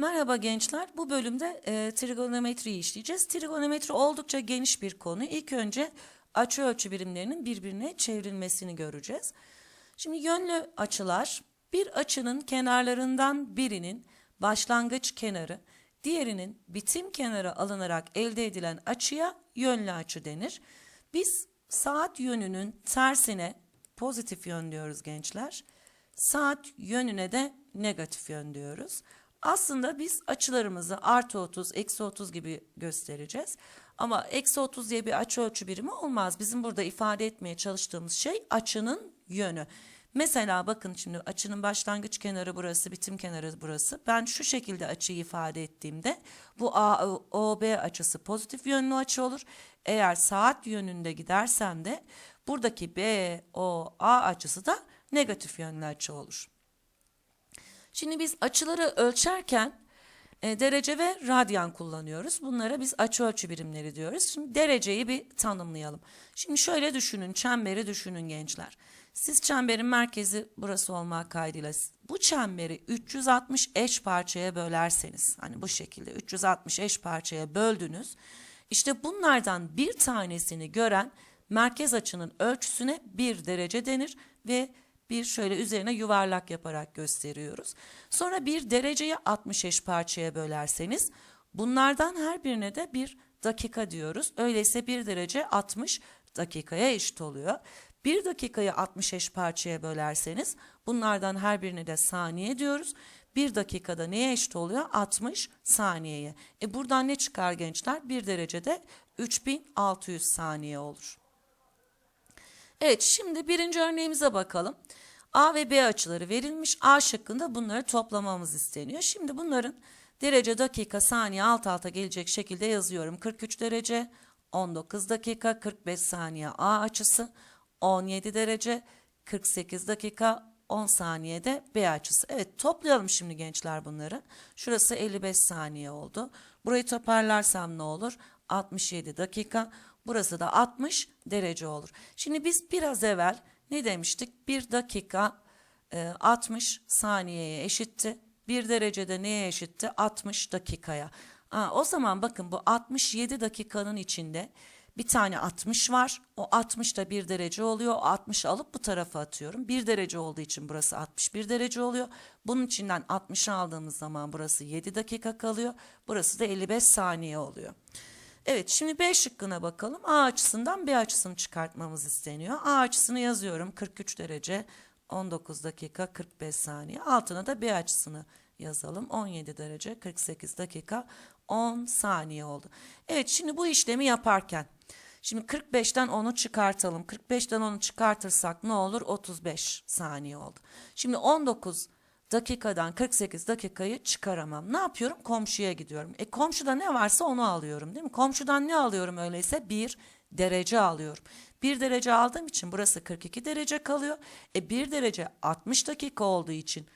Merhaba gençler. Bu bölümde e, trigonometriyi işleyeceğiz. Trigonometri oldukça geniş bir konu. İlk önce açı ölçü birimlerinin birbirine çevrilmesini göreceğiz. Şimdi yönlü açılar bir açının kenarlarından birinin başlangıç kenarı, diğerinin bitim kenarı alınarak elde edilen açıya yönlü açı denir. Biz saat yönünün tersine pozitif yön diyoruz gençler. Saat yönüne de negatif yön diyoruz. Aslında biz açılarımızı artı 30, eksi 30 gibi göstereceğiz. Ama eksi 30 diye bir açı ölçü birimi olmaz. Bizim burada ifade etmeye çalıştığımız şey açının yönü. Mesela bakın şimdi açının başlangıç kenarı burası, bitim kenarı burası. Ben şu şekilde açıyı ifade ettiğimde bu AOB açısı pozitif yönlü açı olur. Eğer saat yönünde gidersem de buradaki BOA açısı da negatif yönlü açı olur. Şimdi biz açıları ölçerken e, derece ve radyan kullanıyoruz. Bunlara biz açı ölçü birimleri diyoruz. Şimdi dereceyi bir tanımlayalım. Şimdi şöyle düşünün, çemberi düşünün gençler. Siz çemberin merkezi burası olmak kaydıyla bu çemberi 360 eş parçaya bölerseniz, hani bu şekilde 360 eş parçaya böldünüz. İşte bunlardan bir tanesini gören merkez açının ölçüsüne bir derece denir ve bir şöyle üzerine yuvarlak yaparak gösteriyoruz. Sonra bir dereceyi 60 eş parçaya bölerseniz bunlardan her birine de bir dakika diyoruz. Öyleyse bir derece 60 dakikaya eşit oluyor. Bir dakikayı 60 eş parçaya bölerseniz bunlardan her birine de saniye diyoruz. Bir dakikada neye eşit oluyor? 60 saniyeye. E buradan ne çıkar gençler? Bir derecede 3600 saniye olur. Evet şimdi birinci örneğimize bakalım. A ve B açıları verilmiş. A şıkkında bunları toplamamız isteniyor. Şimdi bunların derece, dakika, saniye alt alta gelecek şekilde yazıyorum. 43 derece, 19 dakika, 45 saniye A açısı, 17 derece, 48 dakika, 10 saniyede B açısı. Evet toplayalım şimdi gençler bunları. Şurası 55 saniye oldu. Burayı toparlarsam ne olur? 67 dakika. Burası da 60 derece olur. Şimdi biz biraz evvel ne demiştik? Bir dakika e, 60 saniyeye eşitti. Bir derecede neye eşitti? 60 dakikaya. Aa, o zaman bakın bu 67 dakikanın içinde bir tane 60 var. O 60 da bir derece oluyor. O 60 alıp bu tarafa atıyorum. Bir derece olduğu için burası 61 derece oluyor. Bunun içinden 60 aldığımız zaman burası 7 dakika kalıyor. Burası da 55 saniye oluyor. Evet şimdi B şıkkına bakalım. A açısından B açısını çıkartmamız isteniyor. A açısını yazıyorum. 43 derece 19 dakika 45 saniye. Altına da B açısını yazalım. 17 derece 48 dakika 10 saniye oldu. Evet şimdi bu işlemi yaparken şimdi 45'ten 10'u çıkartalım. 45'ten 10'u çıkartırsak ne olur? 35 saniye oldu. Şimdi 19 dakikadan 48 dakikayı çıkaramam. Ne yapıyorum? Komşuya gidiyorum. E komşuda ne varsa onu alıyorum değil mi? Komşudan ne alıyorum öyleyse? Bir derece alıyorum. Bir derece aldığım için burası 42 derece kalıyor. E bir derece 60 dakika olduğu için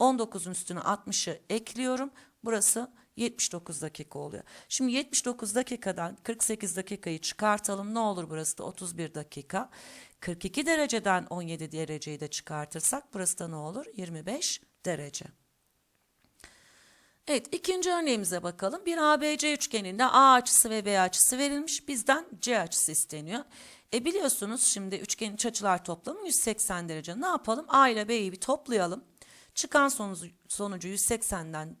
19'un üstüne 60'ı ekliyorum. Burası 79 dakika oluyor. Şimdi 79 dakikadan 48 dakikayı çıkartalım. Ne olur burası da 31 dakika. 42 dereceden 17 dereceyi de çıkartırsak burası da ne olur? 25 derece. Evet ikinci örneğimize bakalım. Bir ABC üçgeninde A açısı ve B açısı verilmiş. Bizden C açısı isteniyor. E biliyorsunuz şimdi üçgenin iç açılar toplamı 180 derece. Ne yapalım? A ile B'yi bir toplayalım. Çıkan sonucu, sonucu 180'den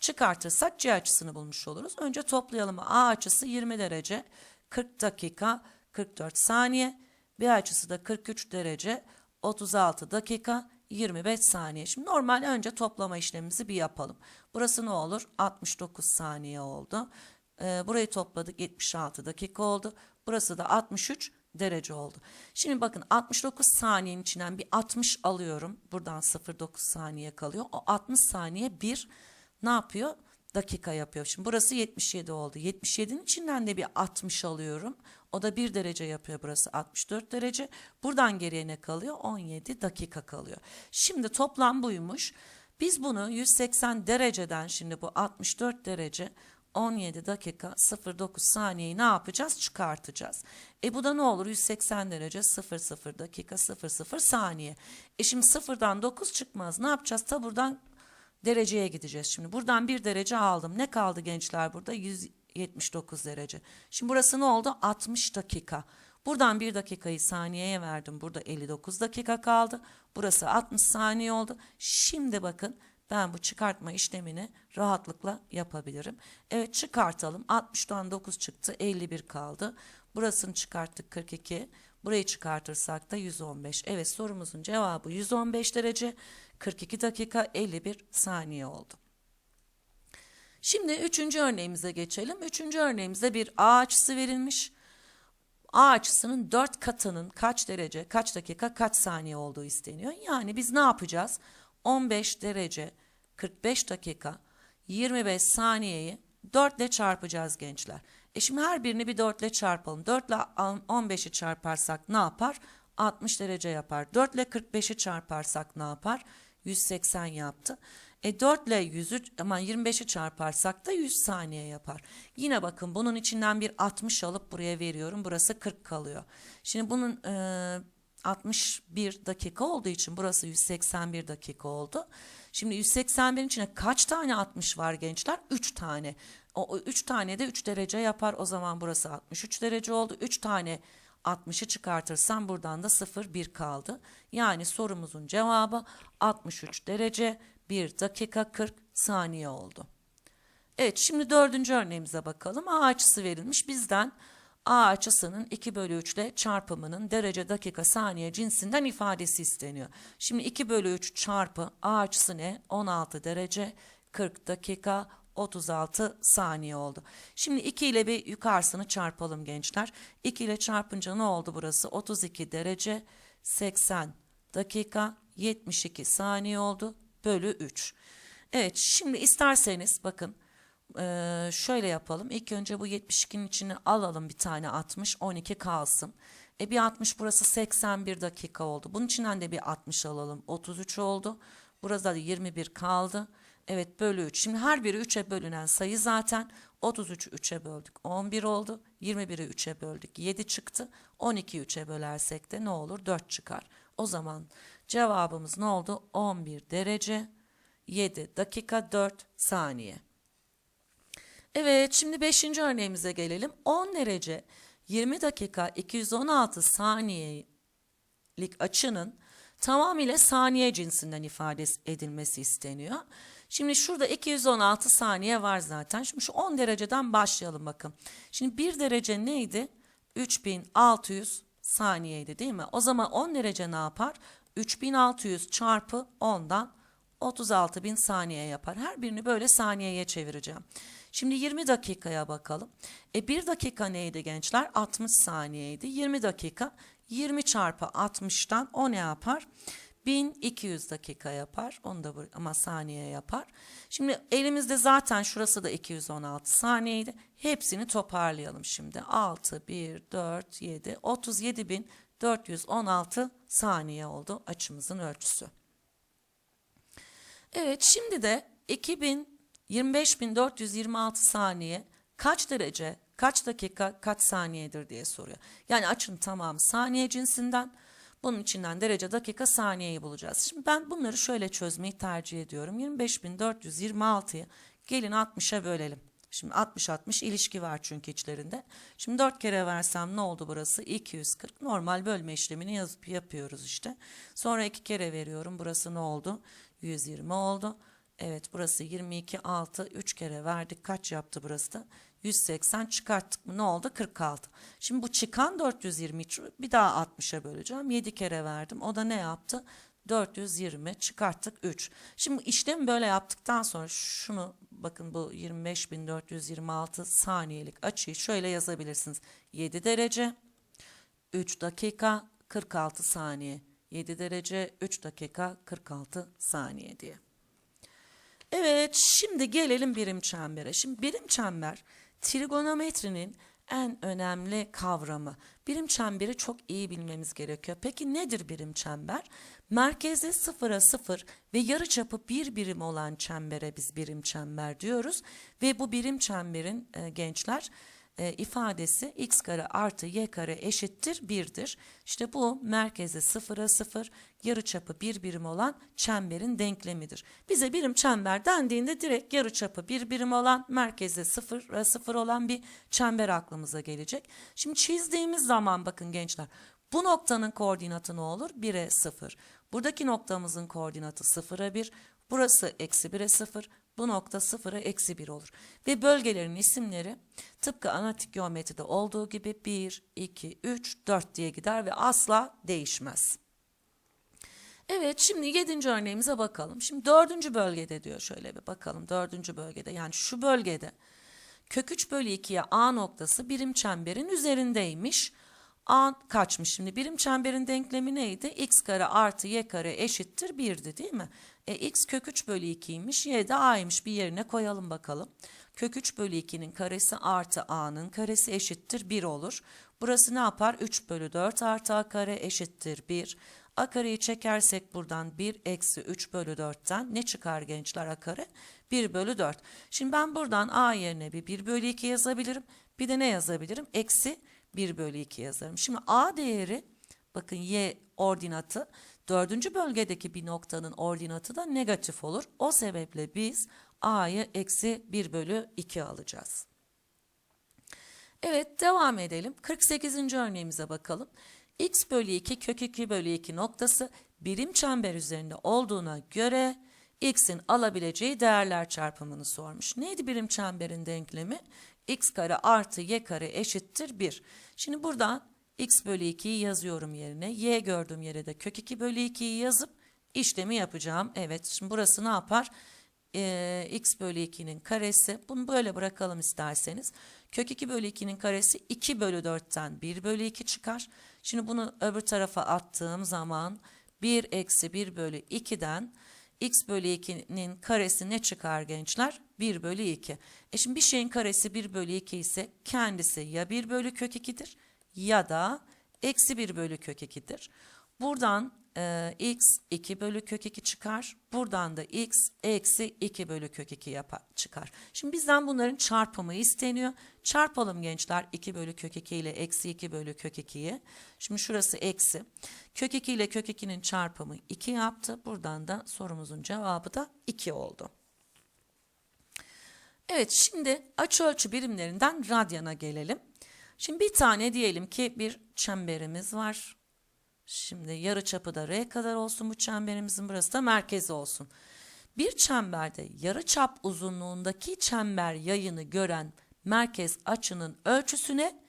çıkartırsak C açısını bulmuş oluruz. Önce toplayalım. A açısı 20 derece 40 dakika 44 saniye. B açısı da 43 derece 36 dakika 25 saniye. Şimdi normal önce toplama işlemimizi bir yapalım. Burası ne olur? 69 saniye oldu. Ee, burayı topladık 76 dakika oldu. Burası da 63 derece oldu. Şimdi bakın 69 saniyenin içinden bir 60 alıyorum. Buradan 0,9 saniye kalıyor. O 60 saniye bir ne yapıyor? Dakika yapıyor. Şimdi burası 77 oldu. 77'nin içinden de bir 60 alıyorum. O da 1 derece yapıyor burası 64 derece. Buradan geriye ne kalıyor? 17 dakika kalıyor. Şimdi toplam buymuş. Biz bunu 180 dereceden şimdi bu 64 derece 17 dakika 09 saniyeyi ne yapacağız? Çıkartacağız. E bu da ne olur? 180 derece 00 dakika 00 saniye. E şimdi sıfırdan 9 çıkmaz. Ne yapacağız? Ta buradan dereceye gideceğiz şimdi. Buradan bir derece aldım. Ne kaldı gençler burada? 179 derece. Şimdi burası ne oldu? 60 dakika. Buradan bir dakikayı saniyeye verdim. Burada 59 dakika kaldı. Burası 60 saniye oldu. Şimdi bakın ben bu çıkartma işlemini rahatlıkla yapabilirim. Evet çıkartalım. 60'dan 9 çıktı. 51 kaldı. Burasını çıkarttık 42. Burayı çıkartırsak da 115. Evet sorumuzun cevabı 115 derece 42 dakika 51 saniye oldu. Şimdi üçüncü örneğimize geçelim. Üçüncü örneğimizde bir A açısı verilmiş. A açısının 4 katının kaç derece, kaç dakika, kaç saniye olduğu isteniyor. Yani biz ne yapacağız? 15 derece, 45 dakika, 25 saniyeyi 4 ile çarpacağız gençler. E şimdi her birini bir 4 ile çarpalım. 4 ile 15'i çarparsak ne yapar? 60 derece yapar. 4 ile 45'i çarparsak ne yapar? 180 yaptı. E 4 ile 100'ü aman 25'i çarparsak da 100 saniye yapar. Yine bakın bunun içinden bir 60 alıp buraya veriyorum. Burası 40 kalıyor. Şimdi bunun e, 61 dakika olduğu için burası 181 dakika oldu. Şimdi 181'in içine kaç tane 60 var gençler? 3 tane. O 3 tane de 3 derece yapar. O zaman burası 63 derece oldu. 3 tane 60'ı çıkartırsam buradan da 0 1 kaldı. Yani sorumuzun cevabı 63 derece 1 dakika 40 saniye oldu. Evet şimdi dördüncü örneğimize bakalım. A açısı verilmiş bizden A açısının 2 bölü 3 ile çarpımının derece dakika saniye cinsinden ifadesi isteniyor. Şimdi 2 bölü 3 çarpı A açısı ne? 16 derece 40 dakika 36 saniye oldu. Şimdi 2 ile bir yukarısını çarpalım gençler. 2 ile çarpınca ne oldu burası? 32 derece 80 dakika 72 saniye oldu bölü 3. Evet şimdi isterseniz bakın ee, şöyle yapalım. İlk önce bu 72'nin içine alalım bir tane 60 12 kalsın. E bir 60 burası 81 dakika oldu. Bunun içinden de bir 60 alalım 33 oldu. Burada da 21 kaldı. Evet bölü 3. Şimdi her biri 3'e bölünen sayı zaten 33'ü 3'e böldük 11 oldu. 21'i 3'e böldük 7 çıktı. 12'yi 3'e bölersek de ne olur 4 çıkar. O zaman cevabımız ne oldu? 11 derece 7 dakika 4 saniye. Evet şimdi 5. örneğimize gelelim. 10 derece 20 dakika 216 saniyelik açının tamamıyla saniye cinsinden ifade edilmesi isteniyor. Şimdi şurada 216 saniye var zaten. Şimdi şu 10 dereceden başlayalım bakın. Şimdi 1 derece neydi? 3600 saniyeydi değil mi? O zaman 10 derece ne yapar? 3600 çarpı 10'dan 36.000 saniye yapar. Her birini böyle saniyeye çevireceğim. Şimdi 20 dakikaya bakalım. E 1 dakika neydi gençler? 60 saniyeydi. 20 dakika 20 çarpı 60'tan o ne yapar? 1200 dakika yapar. Onu da ama saniye yapar. Şimdi elimizde zaten şurası da 216 saniyeydi. Hepsini toparlayalım şimdi. 6, 1, 4, 7, 37.416 saniye oldu açımızın ölçüsü. Evet şimdi de 2000 25.426 saniye kaç derece, kaç dakika, kaç saniyedir diye soruyor. Yani açın tamam saniye cinsinden. Bunun içinden derece, dakika, saniyeyi bulacağız. Şimdi ben bunları şöyle çözmeyi tercih ediyorum. 25.426'yı gelin 60'a bölelim. Şimdi 60-60 ilişki var çünkü içlerinde. Şimdi 4 kere versem ne oldu burası? 240. Normal bölme işlemini yazıp yapıyoruz işte. Sonra 2 kere veriyorum. Burası ne oldu? 120 oldu. Evet burası 22 6 3 kere verdik. Kaç yaptı burası da? 180 çıkarttık mı ne oldu? 46. Şimdi bu çıkan 420 bir daha 60'a böleceğim. 7 kere verdim. O da ne yaptı? 420 çıkarttık 3. Şimdi işlemi böyle yaptıktan sonra şunu bakın bu 25.426 saniyelik açıyı şöyle yazabilirsiniz. 7 derece 3 dakika 46 saniye. 7 derece 3 dakika 46 saniye diye. Evet şimdi gelelim birim çembere. Şimdi birim çember trigonometrinin en önemli kavramı. Birim çemberi çok iyi bilmemiz gerekiyor. Peki nedir birim çember? Merkezi sıfıra sıfır ve yarıçapı bir birim olan çembere biz birim çember diyoruz. Ve bu birim çemberin e, gençler e, ifadesi x kare artı y kare eşittir 1'dir. İşte bu merkezi sıfıra sıfır, yarıçapı bir birim olan çemberin denklemidir. Bize birim çember dendiğinde direkt yarıçapı bir birim olan, merkezi sıfıra sıfır olan bir çember aklımıza gelecek. Şimdi çizdiğimiz zaman bakın gençler, bu noktanın koordinatı ne olur? 1'e 0. Buradaki noktamızın koordinatı 0'a 1. Burası eksi 1'e 0. Bu nokta 0'a eksi 1 olur. Ve bölgelerin isimleri tıpkı analitik geometride olduğu gibi 1, 2, 3, 4 diye gider ve asla değişmez. Evet şimdi yedinci örneğimize bakalım. Şimdi dördüncü bölgede diyor şöyle bir bakalım. Dördüncü bölgede yani şu bölgede kök 3 bölü 2'ye A noktası birim çemberin üzerindeymiş. A kaçmış şimdi birim çemberin denklemi neydi? x kare artı y kare eşittir 1'di değil mi? E, x kök 3 bölü 2'ymiş y de a'ymış bir yerine koyalım bakalım. Kök 3 bölü 2'nin karesi artı a'nın karesi eşittir 1 olur. Burası ne yapar? 3 bölü 4 artı a kare eşittir 1. A kareyi çekersek buradan 1 eksi 3 bölü 4'ten ne çıkar gençler a kare? 1 bölü 4. Şimdi ben buradan a yerine bir 1 bölü 2 yazabilirim. Bir de ne yazabilirim? Eksi 1 bölü 2 yazarım. Şimdi a değeri bakın y ordinatı dördüncü bölgedeki bir noktanın ordinatı da negatif olur. O sebeple biz a'yı eksi 1 bölü 2 alacağız. Evet devam edelim. 48. örneğimize bakalım. x bölü 2 kök 2 bölü 2 noktası birim çember üzerinde olduğuna göre x'in alabileceği değerler çarpımını sormuş. Neydi birim çemberin denklemi? x kare artı y kare eşittir 1. Şimdi buradan x bölü 2'yi yazıyorum yerine. y gördüğüm yere de kök 2 bölü 2'yi yazıp işlemi yapacağım. Evet şimdi burası ne yapar? Ee, x bölü 2'nin karesi. Bunu böyle bırakalım isterseniz. Kök 2 bölü 2'nin karesi 2 bölü 4'ten 1 bölü 2 çıkar. Şimdi bunu öbür tarafa attığım zaman 1 eksi 1 bölü 2'den x bölü 2'nin karesi ne çıkar gençler? 1 bölü 2. E şimdi bir şeyin karesi 1 bölü 2 ise kendisi ya 1 bölü kök 2'dir ya da eksi 1 bölü kök 2'dir. Buradan e, x 2 bölü kök 2 çıkar. Buradan da x eksi 2 bölü kök 2 yapar, çıkar. Şimdi bizden bunların çarpımı isteniyor. Çarpalım gençler 2 bölü kök 2 ile eksi 2 bölü kök 2'yi. Şimdi şurası eksi. Kök 2 ile kök 2'nin çarpımı 2 yaptı. Buradan da sorumuzun cevabı da 2 oldu. Evet şimdi açıölçü birimlerinden radyana gelelim. Şimdi bir tane diyelim ki bir çemberimiz var. Şimdi yarı çapı da R kadar olsun bu çemberimizin burası da merkezi olsun. Bir çemberde yarı çap uzunluğundaki çember yayını gören merkez açının ölçüsüne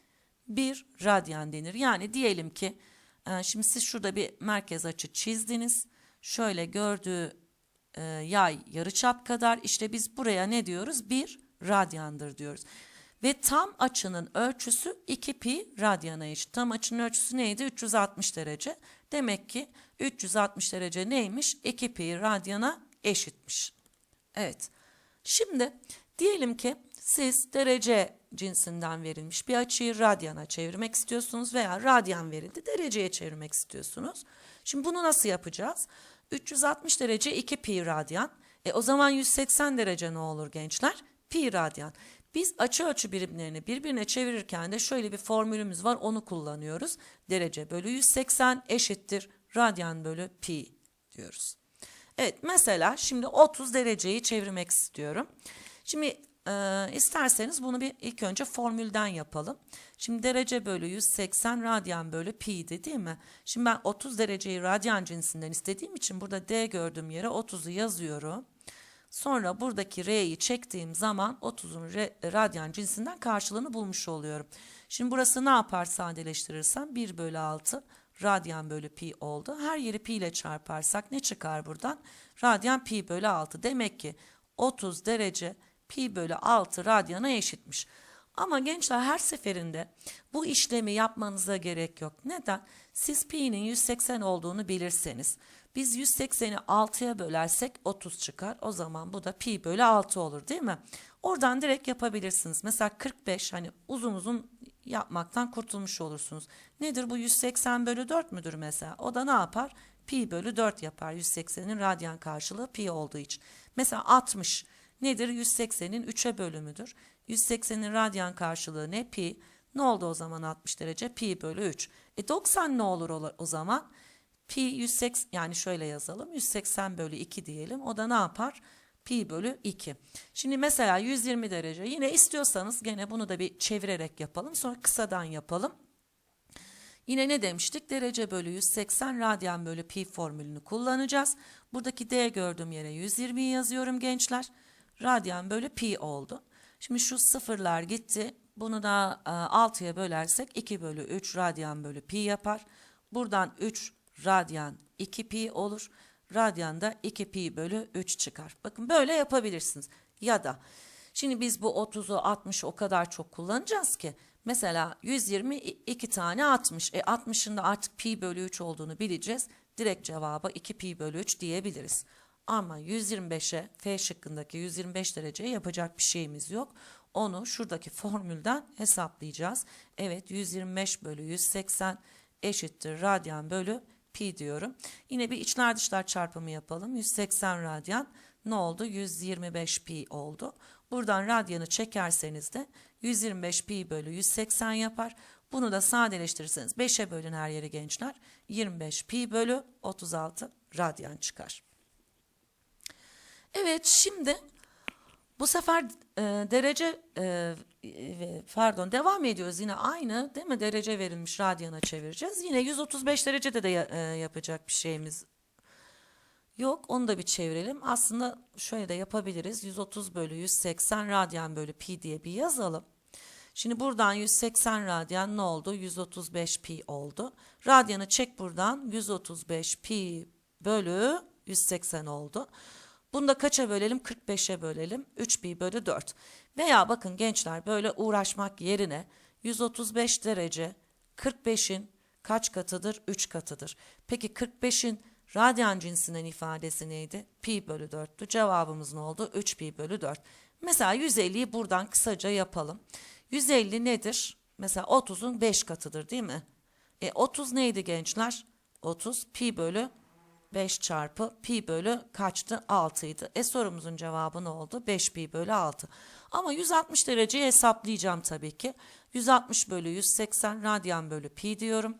bir radyan denir. Yani diyelim ki e, şimdi siz şurada bir merkez açı çizdiniz. Şöyle gördüğü e, yay yarıçap kadar işte biz buraya ne diyoruz? Bir radyandır diyoruz. Ve tam açının ölçüsü 2 pi radyana eşit. Tam açının ölçüsü neydi? 360 derece. Demek ki 360 derece neymiş? 2 pi radyana eşitmiş. Evet. Şimdi diyelim ki siz derece cinsinden verilmiş bir açıyı radyana çevirmek istiyorsunuz veya radyan verildi dereceye çevirmek istiyorsunuz. Şimdi bunu nasıl yapacağız? 360 derece 2 pi radyan. E o zaman 180 derece ne olur gençler? Pi radyan. Biz açı ölçü birimlerini birbirine çevirirken de şöyle bir formülümüz var onu kullanıyoruz. Derece bölü 180 eşittir radyan bölü pi diyoruz. Evet mesela şimdi 30 dereceyi çevirmek istiyorum. Şimdi e, isterseniz bunu bir ilk önce formülden yapalım. Şimdi derece bölü 180 radyan bölü pi'di değil mi? Şimdi ben 30 dereceyi radyan cinsinden istediğim için burada d gördüğüm yere 30'u yazıyorum. Sonra buradaki R'yi çektiğim zaman 30'un radyan cinsinden karşılığını bulmuş oluyorum. Şimdi burası ne yapar sadeleştirirsem 1 bölü 6 radyan bölü pi oldu. Her yeri pi ile çarparsak ne çıkar buradan? Radyan pi bölü 6. Demek ki 30 derece pi bölü 6 radyana eşitmiş. Ama gençler her seferinde bu işlemi yapmanıza gerek yok. Neden? Siz pi'nin 180 olduğunu bilirseniz biz 180'i 6'ya bölersek 30 çıkar. O zaman bu da pi bölü 6 olur değil mi? Oradan direkt yapabilirsiniz. Mesela 45 hani uzun uzun yapmaktan kurtulmuş olursunuz. Nedir bu 180 bölü 4 müdür mesela? O da ne yapar? Pi bölü 4 yapar. 180'in radyan karşılığı pi olduğu için. Mesela 60 nedir? 180'in 3'e bölümüdür. 180'in radyan karşılığı ne? Pi. Ne oldu o zaman 60 derece? Pi bölü 3. E 90 ne olur o- zaman? Pi 180 yani şöyle yazalım. 180 bölü 2 diyelim. O da ne yapar? Pi bölü 2. Şimdi mesela 120 derece. Yine istiyorsanız gene bunu da bir çevirerek yapalım. Sonra kısadan yapalım. Yine ne demiştik? Derece bölü 180 radyan bölü pi formülünü kullanacağız. Buradaki d gördüğüm yere 120 yazıyorum gençler. Radyan bölü pi oldu. Şimdi şu sıfırlar gitti. Bunu da e, 6'ya bölersek 2 bölü 3 radyan bölü pi yapar. Buradan 3 radyan 2 pi olur. Radyan da 2 pi bölü 3 çıkar. Bakın böyle yapabilirsiniz. Ya da şimdi biz bu 30'u 60'ı o kadar çok kullanacağız ki. Mesela 120 iki tane 60. E 60'ın da artık pi bölü 3 olduğunu bileceğiz. Direkt cevaba 2 pi bölü 3 diyebiliriz. Ama 125'e F şıkkındaki 125 dereceye yapacak bir şeyimiz yok. Onu şuradaki formülden hesaplayacağız. Evet 125 bölü 180 eşittir radyan bölü pi diyorum. Yine bir içler dışlar çarpımı yapalım. 180 radyan ne oldu? 125 pi oldu. Buradan radyanı çekerseniz de 125 pi bölü 180 yapar. Bunu da sadeleştirirseniz 5'e bölün her yeri gençler. 25 pi bölü 36 radyan çıkar. Evet şimdi bu sefer e, derece e, e, pardon devam ediyoruz yine aynı değil mi derece verilmiş radyana çevireceğiz. Yine 135 derecede de e, yapacak bir şeyimiz yok onu da bir çevirelim. Aslında şöyle de yapabiliriz 130 bölü 180 radyan bölü pi diye bir yazalım. Şimdi buradan 180 radyan ne oldu? 135 pi oldu. Radyanı çek buradan 135 pi bölü 180 oldu. Bunu da kaça bölelim? 45'e bölelim. 3 pi bölü 4. Veya bakın gençler böyle uğraşmak yerine 135 derece 45'in kaç katıdır? 3 katıdır. Peki 45'in radyan cinsinden ifadesi neydi? Pi bölü 4'tü. Cevabımız ne oldu? 3 pi bölü 4. Mesela 150'yi buradan kısaca yapalım. 150 nedir? Mesela 30'un 5 katıdır değil mi? E 30 neydi gençler? 30 pi bölü 5 çarpı pi bölü kaçtı? 6 idi. E sorumuzun cevabı ne oldu? 5 pi bölü 6. Ama 160 dereceyi hesaplayacağım tabii ki. 160 bölü 180 radyan bölü pi diyorum.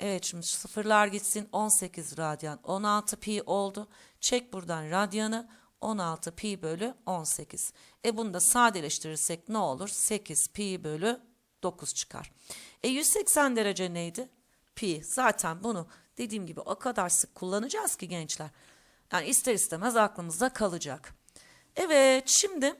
Evet şimdi sıfırlar gitsin 18 radyan 16 pi oldu. Çek buradan radyanı 16 pi bölü 18. E bunu da sadeleştirirsek ne olur? 8 pi bölü 9 çıkar. E 180 derece neydi? Pi. Zaten bunu dediğim gibi o kadar sık kullanacağız ki gençler. Yani ister istemez aklımızda kalacak. Evet şimdi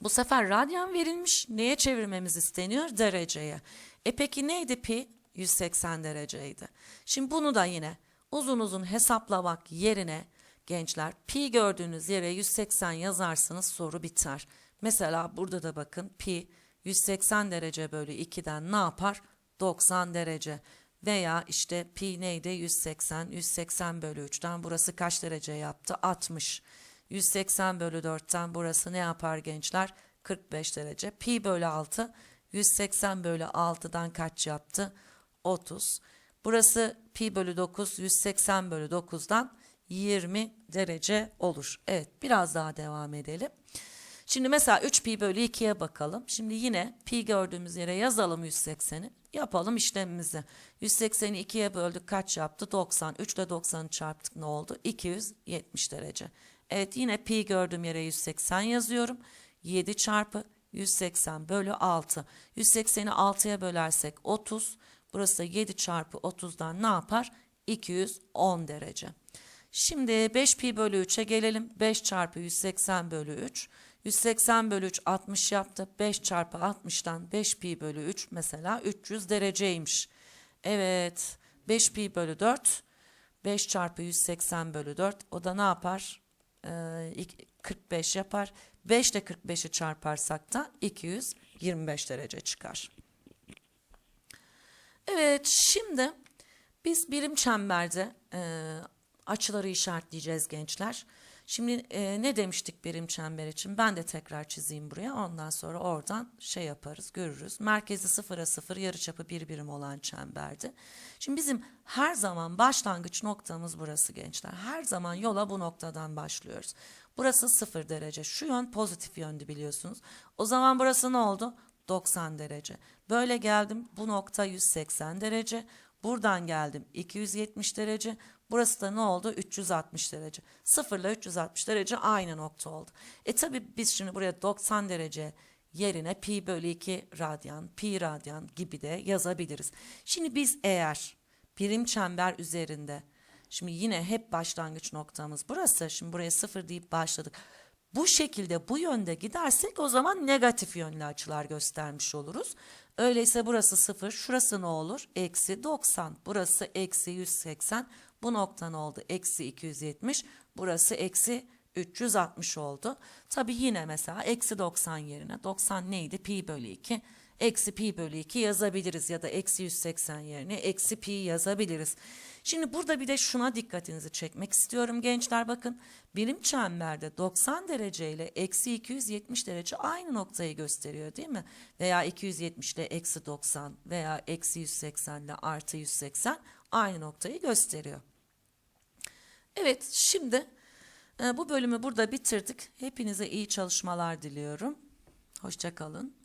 bu sefer radyan verilmiş. Neye çevirmemiz isteniyor? Dereceye. E peki neydi pi? 180 dereceydi. Şimdi bunu da yine uzun uzun hesaplamak yerine gençler pi gördüğünüz yere 180 yazarsınız soru biter. Mesela burada da bakın pi 180 derece bölü 2'den ne yapar? 90 derece. Veya işte pi neydi? 180. 180 bölü 3'ten burası kaç derece yaptı? 60. 180 bölü 4'ten burası ne yapar gençler? 45 derece. Pi bölü 6. 180 bölü 6'dan kaç yaptı? 30. Burası pi bölü 9. 180 bölü 9'dan 20 derece olur. Evet biraz daha devam edelim. Şimdi mesela 3 pi bölü 2'ye bakalım. Şimdi yine pi gördüğümüz yere yazalım 180'i. Yapalım işlemimizi. 180'i 2'ye böldük kaç yaptı? 90. 3 ile 90'ı çarptık ne oldu? 270 derece. Evet yine pi gördüğüm yere 180 yazıyorum. 7 çarpı 180 bölü 6. 180'i 6'ya bölersek 30. Burası da 7 çarpı 30'dan ne yapar? 210 derece. Şimdi 5 pi bölü 3'e gelelim. 5 çarpı 180 bölü 3. 180 bölü 3 60 yaptı. 5 çarpı 60'tan 5 pi bölü 3 mesela 300 dereceymiş. Evet 5 pi bölü 4. 5 çarpı 180 bölü 4 o da ne yapar? Ee, ik- 45 yapar. 5 ile 45'i çarparsak da 225 derece çıkar. Evet şimdi biz birim çemberde e, açıları işaretleyeceğiz gençler. Şimdi e, ne demiştik birim çember için? Ben de tekrar çizeyim buraya. Ondan sonra oradan şey yaparız, görürüz. Merkezi sıfıra sıfır, yarıçapı bir birim olan çemberdi. Şimdi bizim her zaman başlangıç noktamız burası gençler. Her zaman yola bu noktadan başlıyoruz. Burası 0 derece. Şu yön pozitif yöndü biliyorsunuz. O zaman burası ne oldu? 90 derece. Böyle geldim. Bu nokta 180 derece. Buradan geldim 270 derece. Burası da ne oldu? 360 derece. 0 ile 360 derece aynı nokta oldu. E tabi biz şimdi buraya 90 derece yerine pi bölü 2 radyan, pi radyan gibi de yazabiliriz. Şimdi biz eğer birim çember üzerinde Şimdi yine hep başlangıç noktamız burası. Şimdi buraya sıfır deyip başladık. Bu şekilde bu yönde gidersek o zaman negatif yönlü açılar göstermiş oluruz. Öyleyse burası sıfır. Şurası ne olur? Eksi 90. Burası eksi 180. Bu nokta ne oldu? Eksi 270. Burası eksi 360 oldu. Tabi yine mesela eksi 90 yerine 90 neydi? Pi bölü 2. Eksi pi bölü 2 yazabiliriz ya da eksi 180 yerine eksi pi yazabiliriz. Şimdi burada bir de şuna dikkatinizi çekmek istiyorum gençler bakın. Birim çemberde 90 derece ile eksi 270 derece aynı noktayı gösteriyor değil mi? Veya 270 ile eksi 90 veya eksi 180 ile artı 180 aynı noktayı gösteriyor. Evet şimdi e, bu bölümü burada bitirdik. Hepinize iyi çalışmalar diliyorum. Hoşçakalın.